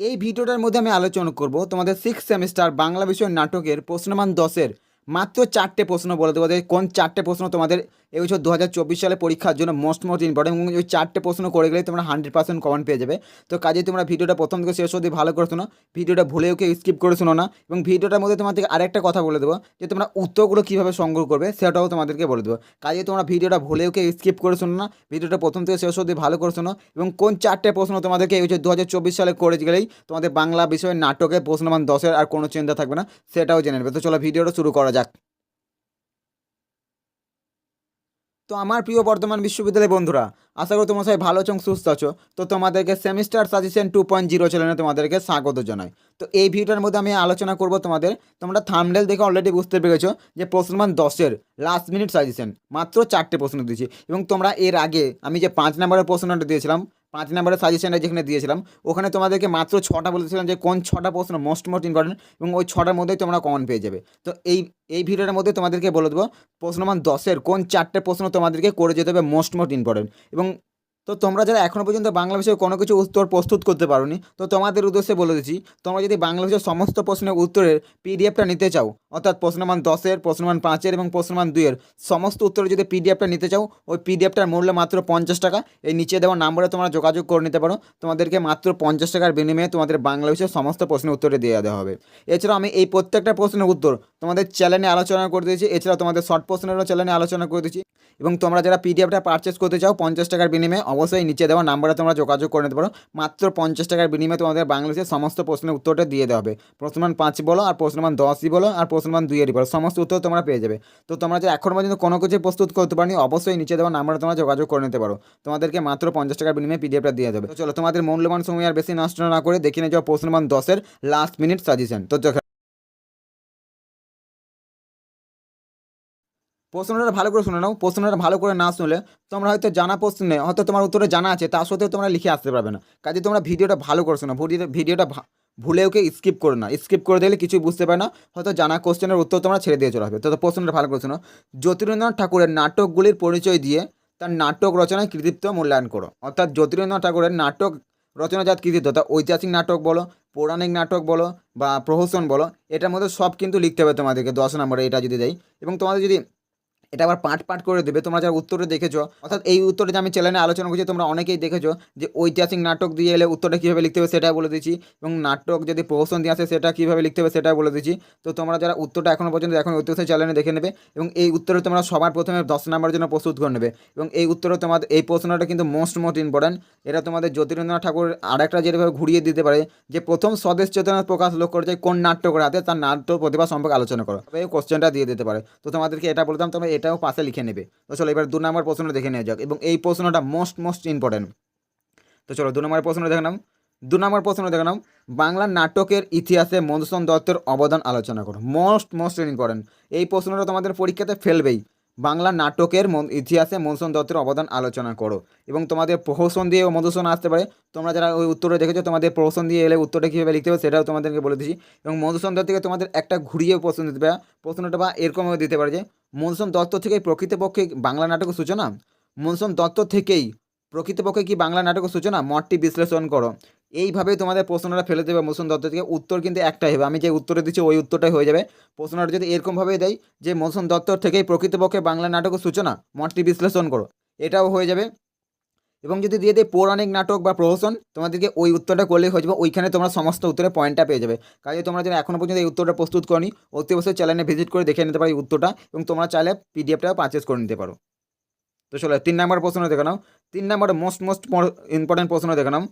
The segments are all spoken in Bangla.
এই ভিডিওটার মধ্যে আমি আলোচনা করব তোমাদের সিক্স সেমিস্টার বাংলা বিষয় নাটকের প্রশ্নমান দশের। মাত্র চারটে প্রশ্ন বলে দেবো কোন চারটে প্রশ্ন তোমাদের এই বছর দু হাজার চব্বিশ সালে পরীক্ষার জন্য মোস্ট মোস্ট ইম্পর্টেন্ট এবং ওই চারটে প্রশ্ন করে গেলেই তোমরা হান্ড্রেড পার্সেন্ট কমন পেয়ে যাবে। তো কাজে তোমরা ভিডিওটা প্রথম থেকে শেষ অবধি ভালো করে শোনো, ভিডিওটা ভুলেও কেউ স্কিপ করে শোনো না এবং ভিডিওটার মধ্যে তোমাদেরকে আরেকটা কথা বলে দেবো, যে তোমরা উত্তরগুলো কীভাবে সংগ্রহ করবে সেটাও তোমাদেরকে বলে দেবো। কাজে তোমরা ভিডিওটা ভুলেও কেউ স্কিপ করে শোনো না, ভিডিওটা প্রথম থেকে শেষ অবধি ভালো করে শোনো এবং কোন চারটে প্রশ্ন তোমাদেরকে এই বছর দু হাজার চব্বিশ সালে করে গেলেই তোমাদের বাংলা বিষয়ে, নাটকে প্রশ্নমান দশের আর কোনো চিন্তা থাকবে না, সেটাও জেনে নেবে। তো চলো ভিডিওটা শুরু করা যাক। তো আমার প্রিয় বর্ধমান বিশ্ববিদ্যালয় বন্ধুরা, আশা করি তোমার সবাই ভালো আছো সুস্থ আছো। তো তোমাদেরকে semester suggestion two point zero চ্যানেলে তোমাদেরকে স্বাগত জানাই। তো এই ভিডিওটার মধ্যে আমি আলোচনা করব তোমাদের, তোমরা থামডেল দেখে অলরেডি বুঝতে পেরেছ যে প্রশ্নমান দশের লাস্ট মিনিট সাজেশন মাত্র চারটে প্রশ্ন দিয়েছি। এবং তোমরা এর আগে আমি যে পাঁচ নম্বরের প্রশ্নটা দিয়েছিলাম পাঁচ নম্বরের সাজেশনটা যেখানে দিয়েছিলাম, ওখানে তোমাদেরকে মাত্র ছটা বলেছিলাম যে কোন ছটা প্রশ্ন মোস্ট মোস্ট ইম্পর্টেন্ট এবং ওই ছটার মধ্যেই তোমরা কমন পেয়ে যাবে। তো এই এই ভিডিওটার মধ্যে তোমাদেরকে বলে দেবো প্রশ্নমান দশের কোন চারটে প্রশ্ন তোমাদেরকে করে যেতে হবে মোস্ট মোস্ট ইম্পর্টেন্ট এবং তো তোমরা যারা এখনও পর্যন্ত বাংলা বিষয়ে কোনো কিছু উত্তর প্রস্তুত করতে পারোনি, তো তোমাদের উদ্দেশ্যে বলে দিচ্ছি, তোমরা যদি বাংলা বিষয়ের সমস্ত প্রশ্নের উত্তরের পিডিএফটা নিতে চাও, অর্থাৎ প্রশ্নমান দশের, প্রশ্নমান পাঁচের এবং প্রশ্নমান দুইয়ের, সমস্ত উত্তরের যদি পিডিএফটা নিতে চাও, ওই পিডিএফটার মূল্য মাত্র পঞ্চাশ টাকা। এই নিচে দেওয়া নাম্বারে তোমরা যোগাযোগ করে নিতে পারো। তোমাদেরকে মাত্র পঞ্চাশ টাকার বিনিময়ে তোমাদের বাংলা বিষয়ের সমস্ত প্রশ্নের উত্তরে দিয়ে দেওয়া হবে। এছাড়াও আমি এই প্রত্যেকটা প্রশ্নের উত্তর তোমাদের চ্যানেলে আলোচনা করে দিয়েছি। এছাড়াও তোমাদের শর্ট প্রশ্নেরও চ্যানেলে আলোচনা করে দিয়েছি। এবং তোমরা যারা পিডিএফটা পারচেস করতে চাও পঞ্চাশ টাকার বিনিময়ে অবশ্যই নিচে দেওয়া নাম্বারে তোমরা যোগাযোগ করে নিতে পারো। মাত্র পঞ্চাশ টাকার বিনিময়ে তোমাদের বাংলাদেশের সমস্ত প্রশ্নের উত্তরটা দিয়ে দেওয়া হবে। প্রশ্নমান পাঁচ বলো আর প্রশ্নমান দশই বলো আর প্রশ্নমান দুইয়েরই বলো। সমস্ত উত্তর তোমরা পেয়ে যাবে। তো তোমরা যে এখন পর্যন্ত কোনো কিছু প্রস্তুত করতে পারনি, অবশ্যই নিচে দেওয়া নাম্বারে তোমরা যোগাযোগ করে নিতে পারো। তোমাদেরকে মাত্র পঞ্চাশ টাকার বিনিময়ে পিডিএফটা দিয়ে দেবে। চলো তোমাদের মূল্যবান সময় আর বেশি নষ্ট না করে দেখে নিয়ে যাও প্রশ্নমান দশের লাস্ট মিনিট সাজেশন তো প্রশ্নটা ভালো করে শুনে নাও, প্রশ্নটা ভালো করে না শুনলে তোমরা হয়তো জানা প্রশ্নে হয়তো তোমার উত্তরে জানা আছে তা সত্ত্বেও তোমরা লিখে আসতে পারবে না। কাজে তোমরা ভিডিওটা ভালো করে শোনো, ভিডিওটা ভুলে ওকে স্কিপ করে না। স্কিপ করে দিলে কিছুই বুঝতে পারে না, হয়তো জানা কোশ্চেনের উত্তর তোমরা ছেড়ে দিয়ে চলে আসবে। তো তো প্রশ্নটা ভালো করে শোনো, জ্যোতিরেন্দ্রনাথ ঠাকুরের নাটকগুলির পরিচয় দিয়ে তার নাটক রচনায় কৃতিত্ব মূল্যায়ন করো। অর্থাৎ জ্যোতিরেন্দ্রনাথ ঠাকুরের নাটক রচনাজাত কৃতিত্ব, তা ঐতিহাসিক নাটক বলো, পৌরাণিক নাটক বলো বা প্রহসন বলো, এটার মধ্যে সব কিন্তু লিখতে হবে তোমাদেরকে, দশ নম্বরে এটা যদি দেয় এবং তোমাদের যদি এটা আবার পাঠ পাঠ করে দেবে। তোমরা যারা উত্তরে দেখেছ, অর্থাৎ এই উত্তরে যে আমি চ্যানেলে আলোচনা করছি, তোমরা অনেকেই দেখেছ যে ঐতিহাসিক নাটক দিয়ে এলে উত্তরটা কীভাবে লিখতে হবে সেটা বলে দিচ্ছি এবং নাটক যদি প্রহসন দিয়ে আসে সেটা কীভাবে লিখতে হবে সেটা বলে দিচ্ছি তো তোমরা যারা উত্তরটা এখনও পর্যন্ত এখন ঐতিহাসিক চ্যানেলে দেখে নেবে এবং এই উত্তরে তোমরা সবার প্রথমে দশ নম্বরের জন্য প্রস্তুত করে নেবে এবং এই উত্তরে তোমাদের, এই প্রশ্নটা কিন্তু মোস্ট মোস্ট ইম্পর্ট্যান্ট এটা তোমাদের জ্যোতিরেন্দ্রনাথ ঠাকুর আরেকটা যেভাবে ঘুরিয়ে দিতে পারে যে প্রথম স্বদেশ চেতনা প্রকাশ লক্ষ্য যায় কোন নাট্যকর হাতে তার নাট্য প্রতিভা সম্পর্কে আলোচনা করো। এই কোশ্চেনটা দিয়ে দিতে পারে। তো তোমাদেরকে এটা বলতাম, তোমরা এটাও পাশে লিখে নেবে। তো চলো এবার দু নম্বর প্রশ্নটা দেখে নেওয়া যাক এবং এই প্রশ্নটা মোস্ট মোস্ট ইম্পর্টেন্ট তো চলো দু নম্বর প্রশ্নটা দেখে নাও। দু নম্বর প্রশ্ন দেখে নাও। বাংলা নাটকের ইতিহাসে মধুসূদন দত্তের অবদান আলোচনা করো। মোস্ট মোস্ট ইম্পর্টেন্ট এই প্রশ্নটা তোমাদের পরীক্ষাতে ফেলবেই। বাংলা নাটকের ইতিহাসে মধুসূদন দত্তের অবদান আলোচনা করো এবং তোমাদের প্রহসন দিয়ে মধুসূদন আসতে পারে। তোমরা যারা ওই উত্তরে দেখেছ, তোমাদের প্রহসন দিয়ে এলে উত্তরটা কীভাবে লিখতে হবে সেটাও তোমাদেরকে বলে দিচ্ছি। এবং মধুসূদন দত্তকে তোমাদের একটা ঘুরিয়ে প্রশ্ন দিতে পারে প্রশ্নটা বা এরকমও দিতে পারে যে মধুসূদন দত্ত থেকেই প্রকৃতপক্ষে বাংলা নাটকের সূচনা? মনসুম দত্ত থেকেই প্রকৃতপক্ষে কি বাংলা নাটকের সূচনা? মঠটি বিশ্লেষণ করো। এইভাবে তোমাদের প্রশ্নটা ফেলে দেবে মনসুম দত্ত থেকে। উত্তর কিন্তু একটাই হবে। আমি যে উত্তরে দিচ্ছি, ওই উত্তরটাই হয়ে যাবে। প্রশ্নটা যদি এরকমভাবেই দেয় যে মনসুম দত্ত থেকেই প্রকৃতপক্ষে বাংলা নাটকের সূচনা? মঠটি বিশ্লেষণ করো। এটাও হয়ে যাবে। এবং যদি দিয়ে দেয় পৌরাণিক নাটক বা প্রহসন, তোমাদেরকে ওই উত্তরটা করলেই হয়ে যাবে, ওইখানে তোমরা সমস্ত উত্তরের পয়েন্টটা পেয়ে যাবে। কাজে তোমরা যদি এখনও পর্যন্ত এই উত্তরটা প্রস্তুত করনি, অতি অবশ্যই চ্যানেলে ভিজিট করে দেখে নিতে পারো এই উত্তরটা, এবং তোমরা চাইলে পিডিএফটা পারচেস করে নিতে পারো। তো চলো, তিন নম্বর প্রশ্ন দেখে নাও। তিন নম্বর মোস্ট মোস্ট ইম্পর্টেন্ট প্রশ্ন দেখে নাও।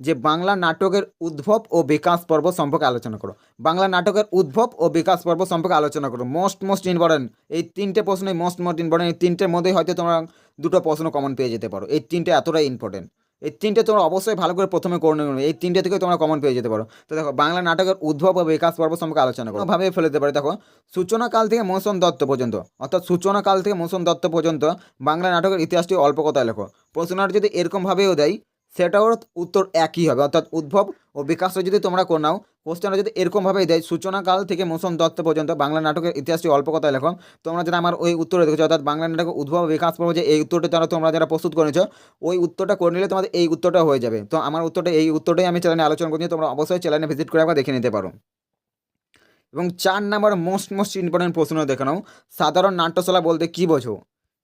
যে বাংলা নাটকের উদ্ভব ও বিকাশ পর্ব সম্পর্কে আলোচনা করো। বাংলা নাটকের উদ্ভব ও বিকাশ পর্ব সম্পর্কে আলোচনা করো। মোস্ট মোস্ট ইম্পর্টেন্ট, এই তিনটে প্রশ্নই মোস্ট মোস্ট ইম্পর্টেন্ট, এই তিনটের মধ্যেই হয়তো তোমরা দুটো প্রশ্ন কমন পেয়ে যেতে পারো। এই তিনটে এতটাই ইম্পর্টেন্ট। এই তিনটে তোমরা অবশ্যই ভালো করে প্রথমে করে নেবে এই তিনটে থেকে তোমরা কমন পেয়ে যেতে পারো। তো দেখো, বাংলা নাটকের উদ্ভব ও বিকাশ পর্ব সম্পর্কে আলোচনা করো। ভাবে ফেলে দিতে পারে। দেখো সূচনা কাল থেকে মৌসুম দত্ত পর্যন্ত, অর্থাৎ সূচনা কাল থেকে মৌসুম দত্ত পর্যন্ত বাংলা নাটকের ইতিহাসটি অল্প কথায় লেখো। প্রশ্নটা যদি এরকমভাবেও দেয় সেটাও উত্তর একই হবে। অর্থাৎ উদ্ভব ও বিকাশটা যদি তোমরা করে নাও, কোশ্চেনটা যদি এরকমভাবেই দেয় সূচনাকাল থেকে মোশন দত্ত পর্যন্ত বাংলা নাটকের ইতিহাসটি অল্প কথায় লেখো। তোমরা যারা আমার ওই উত্তরে দেখেছ, অর্থাৎ বাংলা নাটকের উদ্ভব বিকাশ পর্ব যে এই উত্তরটা তারা তোমরা যারা প্রস্তুত করেছ, ওই উত্তরটা করে নিলে তোমাদের এই উত্তরটা হয়ে যাবে। তো আমার উত্তরটা, এই উত্তরটাই আমি চ্যানেলে আলোচনা করছি, তোমরা অবশ্যই চ্যানেলে ভিজিট করে একবার দেখে নিতে পারো। এবং চার নাম্বার মোস্ট মোস্ট ইম্পর্টেন্ট প্রশ্ন দেখে নাও। সাধারণ নাট্যশালা বলতে কী বোঝো?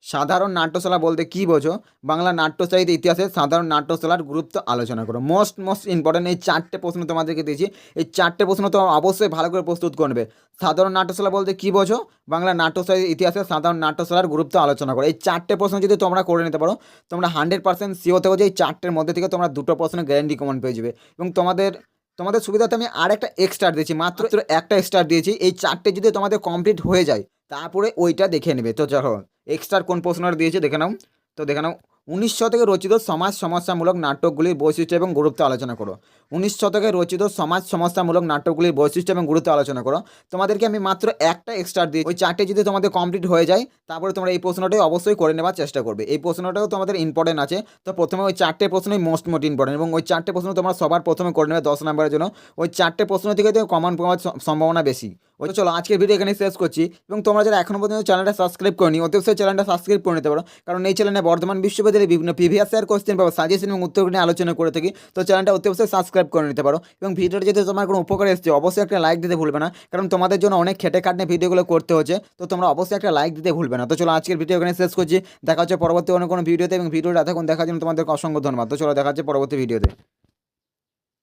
সাধারণ নাট্যশালা বলতে কী বোঝো? বাংলা নাট্য সাহিত্য ইতিহাসে সাধারণ নাট্যশালার গুরুত্ব আলোচনা করো। মোস্ট মোস্ট ইম্পর্টেন্ট এই চারটে প্রশ্ন তোমাদেরকে দিয়েছি। এই চারটে প্রশ্ন তোমরা অবশ্যই ভালো করে প্রস্তুত করবে। সাধারণ নাট্যশালা বলতে কী বোঝো? বাংলা নাট্য সাহিত্য ইতিহাসে সাধারণ নাট্যশালার গুরুত্ব আলোচনা করো। এই চারটে প্রশ্ন যদি তোমরা করে নিতে পারো, তোমরা হান্ড্রেড পার্সেন্ট সিও থাকো যে এই চারটের মধ্যে থেকে তোমরা দুটো প্রশ্ন গ্যারেন্টি কমন পেয়ে যাবে। এবং তোমাদের তোমাদের সুবিধাতে আমি আর একটা এক্সট্রা দিয়েছি, মাত্র একটা এক্সট্রা দিয়েছি। এই চারটে যদি তোমাদের কমপ্লিট হয়ে যায় তারপরে ওইটা দেখে নেবে। তো দেখো এক্সট্রা কোন প্রশ্নটা দিয়েছে দেখে নাও। তো দেখে নাও, উনিশ শতকে রচিত সমাজ সমস্যামূলক নাটকগুলির বৈশিষ্ট্য এবং গুরুত্ব আলোচনা করো। উনিশ শতকে রচিত সমাজ সমস্যামূলক নাটকগুলির বৈশিষ্ট্য এবং গুরুত্ব আলোচনা করো। তোমাদেরকে আমি মাত্র একটা এক্সট্রা দিই ওই চারটে যদি তোমাদের কমপ্লিট হয়ে যায়, তারপরে তোমরা এই প্রশ্নটাই অবশ্যই করে নেওয়ার চেষ্টা করবে। এই প্রশ্নটাও তোমাদের ইম্পর্টেন্ট আছে। তো প্রথমে ওই চারটে প্রশ্নই মোস্ট মোট ইম্পর্টেন্ট এবং ওই চারটে প্রশ্ন তোমরা সবার প্রথমে করে নেবে দশ নম্বরের জন্য। ওই চারটে প্রশ্ন থেকে কমন পাওয়ার সম্ভাবনা বেশি। ওই চলো, আজকের ভিডিও এখানে শেষ করছি। এবং তোমরা যারা এখনও পর্যন্ত চ্যানেলটা সাবস্ক্রাইব করনি অবশ্যই চ্যানেলটা সাবস্ক্রাইব করে নিতে পারো। কারণ এই চ্যানেলে বর্ধমান বিশ্ববিদ্যালয়ে বিভিন্ন প্রিভিয়াস ইয়ার কোশ্চেন পাবো সাজেশন এবং উত্তর নিয়ে আলোচনা করে থাকি। তো চ্যানেলটা অতি অবশ্যই সাবস্ক্রাইব করে নিতে পারো। এবং ভিডিওটা যদি তোমার কোনো উপকার এসছে, অবশ্যই একটা লাইক দিতে ভুলবে না। কারণ তোমাদের জন্য অনেক খেটে খাটনে ভিডিওগুলো করতে হচ্ছে। তো তোমরা অবশ্যই একটা লাইক দিতে ভুলবে না। তো চলো, আজকের ভিডিও এখানে শেষ করছি। দেখা হচ্ছে পরবর্তী অন্য কোনো ভিডিওতে এবং ভিডিওটা এতক্ষণ দেখার জন্য তোমাদের অসংখ্য ধন্যবাদ। তো চলো, দেখা হচ্ছে পরবর্তী ভিডিওতে